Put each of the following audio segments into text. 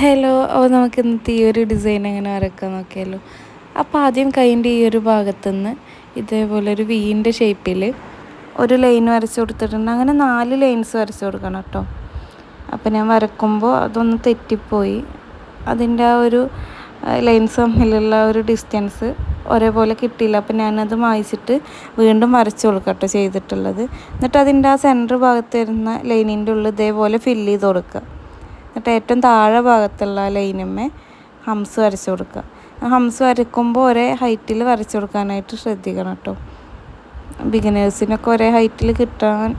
Hello അപ്പോൾ നമുക്ക് ഇന്നത്തെ ഈ ഒരു ഡിസൈൻ എങ്ങനെ വരക്കാൻ നോക്കിയാലോ. അപ്പോൾ ആദ്യം കൈന്റെ ഈ ഒരു ഭാഗത്തുനിന്ന് ഇതേപോലെ ഒരു വീന്റെ ഷേപ്പിൽ ഒരു ലൈൻ വരച്ച് കൊടുത്തിട്ടുണ്ട്. അങ്ങനെ നാല് ലൈൻസ് വരച്ച് കൊടുക്കണം കേട്ടോ. അപ്പോൾ ഞാൻ വരക്കുമ്പോൾ അതൊന്ന് തെറ്റിപ്പോയി. അതിന്റെ ആ ഒരു ലൈൻസ് തമ്മിലുള്ള ഒരു ഡിസ്റ്റൻസ് ഒരേപോലെ കിട്ടിയില്ല. അപ്പം ഞാനത് മായിച്ചിട്ട് വീണ്ടും വരച്ചു കൊടുക്കട്ടോ ചെയ്തിട്ടുള്ളത്. എന്നിട്ട് അതിന്റെ ആ സെന്റർ ഭാഗത്ത് വരുന്ന ലൈനിന്റെ ഉള്ളിൽ ഇതേപോലെ ഫില്ല് ചെയ്ത് കൊടുക്കുക. എന്നിട്ട് ഏറ്റവും താഴെ ഭാഗത്തുള്ള ലൈനുമ്മേ ഹംസ് വരച്ചു കൊടുക്കുക. ഹംസ് വരയ്ക്കുമ്പോൾ ഒരേ ഹൈറ്റിൽ വരച്ചു കൊടുക്കാനായിട്ട് ശ്രദ്ധിക്കണം കേട്ടോ. ബിഗിനേഴ്സിനൊക്കെ ഒരേ ഹൈറ്റിൽ കിട്ടാൻ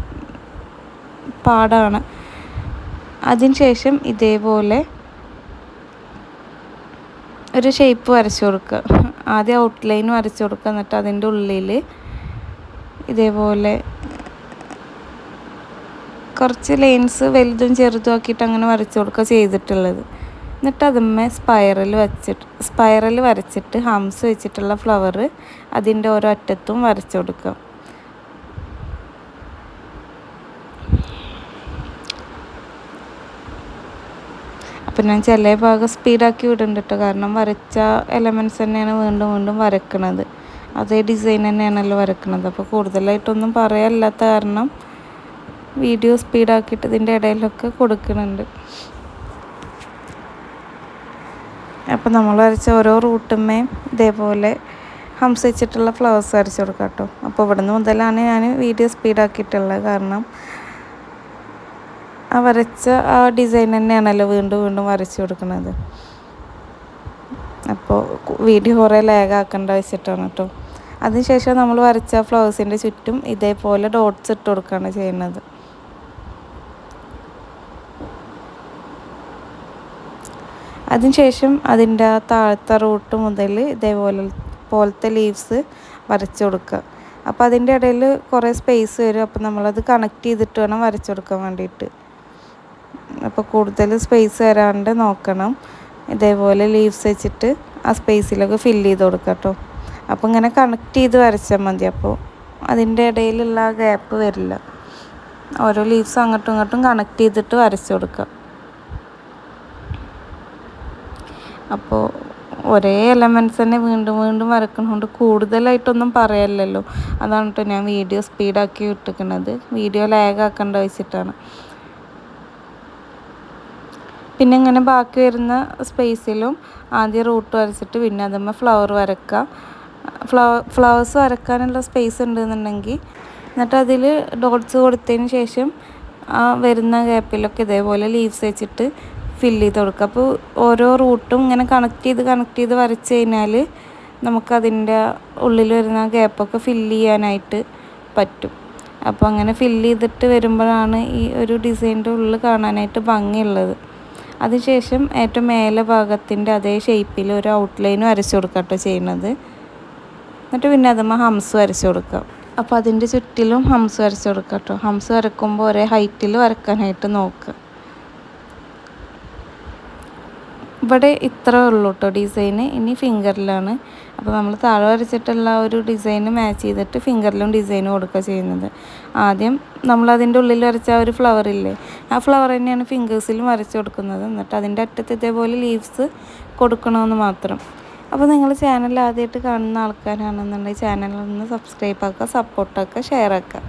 പാടാണ്. അതിനുശേഷം ഇതേപോലെ ഒരു ഷേപ്പ് വരച്ചു കൊടുക്കുക. ആദ്യം ഔട്ട്ലൈൻ വരച്ചു കൊടുക്കുക. എന്നിട്ട് അതിന്റെ ഉള്ളിൽ ഇതേപോലെ കുറച്ച് ലൈൻസ് വലുതും ചെറുതും ആക്കിയിട്ട് അങ്ങനെ വരച്ചു കൊടുക്കുക ചെയ്തിട്ടുള്ളത്. എന്നിട്ട് അതുമ്മേ സ്പൈറൽ വച്ചിട്ട് സ്പൈറൽ വരച്ചിട്ട് ഹംസ് വെച്ചിട്ടുള്ള ഫ്ലവർ അതിന്റെ ഓരോ അറ്റത്തും വരച്ചു കൊടുക്കുക അപ്പം ഞാൻ ചില ഭാഗം സ്പീഡാക്കി വിടുന്നുണ്ട് കേട്ടോ കാരണം വരച്ച എലമെന്റ്സ് തന്നെയാണ് വീണ്ടും വീണ്ടും വരക്കണത്. അതേ ഡിസൈൻ തന്നെയാണല്ലോ വരക്കണത്. അപ്പോൾ കൂടുതലായിട്ടൊന്നും പറയാനില്ലാത്ത കാരണം വീഡിയോ സ്പീഡാക്കിയിട്ട് ഇതിന്റെ ഇടയിലൊക്കെ കൊടുക്കുന്നുണ്ട്. അപ്പം നമ്മൾ വരച്ച ഓരോ റൂട്ടുമേ ഇതേപോലെ ഹംസിച്ചിട്ടുള്ള ഫ്ലവേഴ്സ് വരച്ച് കൊടുക്കാം കേട്ടോ. അപ്പോൾ ഇവിടുന്ന് മുതലാണ് ഞാൻ വീഡിയോ സ്പീഡാക്കിയിട്ടുള്ളത് കാരണം ആ വരച്ച ആ ഡിസൈൻ തന്നെയാണല്ലോ വീണ്ടും വീണ്ടും വരച്ച് കൊടുക്കുന്നത്. അപ്പോൾ വീഡിയോ കുറേ ലാഗ് ആക്കേണ്ട വെച്ചിട്ടാണ് കേട്ടോ. അതിനുശേഷം നമ്മൾ വരച്ച ഫ്ലവേഴ്സിന്റെ ചുറ്റും ഇതേപോലെ ഡോട്ട്സ് ഇട്ട് കൊടുക്കുകയാണ് ചെയ്യുന്നത്. അതിനുശേഷം അതിന്റെ ആ താഴത്തെ റൂട്ട് മുതൽ ഇതേപോലെ പോലത്തെ ലീവ്സ് വരച്ചു കൊടുക്കുക. അപ്പോൾ അതിന്റെ ഇടയിൽ കുറേ സ്പേസ് വരും. അപ്പോൾ നമ്മളത് കണക്ട് ചെയ്തിട്ട് വേണം വരച്ചു കൊടുക്കാൻ വേണ്ടിയിട്ട്. അപ്പോൾ കൂടുതൽ സ്പേസ് വരാണ്ട് നോക്കണം. ഇതേപോലെ ലീവ്സ് വെച്ചിട്ട് ആ സ്പേസിലൊക്കെ ഫില്ല് ചെയ്ത് കൊടുക്കുക കേട്ടോ. അപ്പോൾ ഇങ്ങനെ കണക്ട് ചെയ്ത് വരച്ചാൽ മതി. അപ്പോൾ അതിന്റെ ഇടയിലുള്ള ആ ഗ്യാപ്പ് വരില്ല. ഓരോ ലീവ്സ് അങ്ങോട്ടും ഇങ്ങോട്ടും കണക്ട് ചെയ്തിട്ട് വരച്ചു കൊടുക്കുക. അപ്പോൾ ഒരേ എലമെന്റ്സ് തന്നെ വീണ്ടും വീണ്ടും വരക്കണതുകൊണ്ട് കൂടുതലായിട്ടൊന്നും പറയല്ലല്ലോ. അതാണ് കേട്ടോ ഞാൻ വീഡിയോ സ്പീഡാക്കി വിട്ടിരിക്കുന്നത് വീഡിയോ ലാഗ് ആക്കേണ്ട വെച്ചിട്ടാണ്. പിന്നെ ഇങ്ങനെ ബാക്കി വരുന്ന സ്പേസിലും ആദ്യം റൂട്ട് വരച്ചിട്ട് പിന്നെ അതുമ്മ ഫ്ലവർ വരക്കുക ഫ്ലവർ ഫ്ലവേഴ്സ് വരക്കാനുള്ള സ്പേസ് ഉണ്ടെന്നുണ്ടെങ്കിൽ എന്നിട്ട് അതിൽ ഡോട്ട്സ് കൊടുത്തതിന് ശേഷം ആ വരുന്ന ഗ്യാപ്പിലൊക്കെ ഇതേപോലെ ലീവ്സ് വെച്ചിട്ട് ഫില്ല് ചെയ്ത് കൊടുക്കുക അപ്പോൾ ഓരോ റൂട്ടും ഇങ്ങനെ കണക്ട് ചെയ്ത് കണക്ട് ചെയ്ത് വരച്ച് കഴിഞ്ഞാൽ നമുക്കതിന്റെ ഉള്ളിൽ വരുന്ന ഗ്യാപ്പൊക്കെ ഫില്ല് ചെയ്യാനായിട്ട് പറ്റും. അപ്പോൾ അങ്ങനെ ഫില്ല് ചെയ്തിട്ട് വരുമ്പോഴാണ് ഈ ഒരു ഡിസൈനിന്റെ ഉള്ളിൽ കാണാനായിട്ട് ഭംഗിയുള്ളത്. അതിനുശേഷം ഏറ്റവും മേലെ ഭാഗത്തിന്റെ അതേ ഷേപ്പിൽ ഒരു ഔട്ട്ലൈൻ വരച്ചു കൊടുക്കുക ചെയ്യുന്നത്. എന്നിട്ട് പിന്നെ അതുമ്പോൾ ഹംസ് വരച്ചു കൊടുക്കാം അപ്പോൾ അതിന്റെ ചുറ്റിലും ഹംസ് വരച്ചു കൊടുക്കുക കേട്ടോ. ഹംസ് വരക്കുമ്പോൾ ഒരേ ഹൈറ്റിൽ വരക്കാനായിട്ട് നോക്കുക. ഇവിടെ ഇത്ര ഉള്ളൂ കേട്ടോ ഡിസൈന് ഇനി ഫിംഗറിലാണ് അപ്പോൾ നമ്മൾ താഴെ വരച്ചിട്ടുള്ള ഒരു ഡിസൈന് മാച്ച് ചെയ്തിട്ട് ഫിംഗറിലും ഡിസൈൻ കൊടുക്കുക ചെയ്യുന്നത്. ആദ്യം നമ്മൾ അതിന്റെ ഉള്ളിൽ വരച്ച ഒരു ഫ്ലവർ ഇല്ലേ ആ ഫ്ലവർ തന്നെയാണ് ഫിംഗേഴ്സിലും വരച്ച് കൊടുക്കുന്നത്. എന്നിട്ട് അതിന്റെ അറ്റത്ത് ഇതേപോലെ ലീവ്സ് കൊടുക്കണമെന്ന് മാത്രം. അപ്പോൾ നിങ്ങൾ ചാനൽ ആദ്യമായിട്ട് കാണുന്ന ആൾക്കാരാണെന്നുണ്ടെങ്കിൽ ചാനലിൽ നിന്ന് സബ്സ്ക്രൈബ് ആക്കുക സപ്പോർട്ടാക്കുക ഷെയർ ആക്കുക.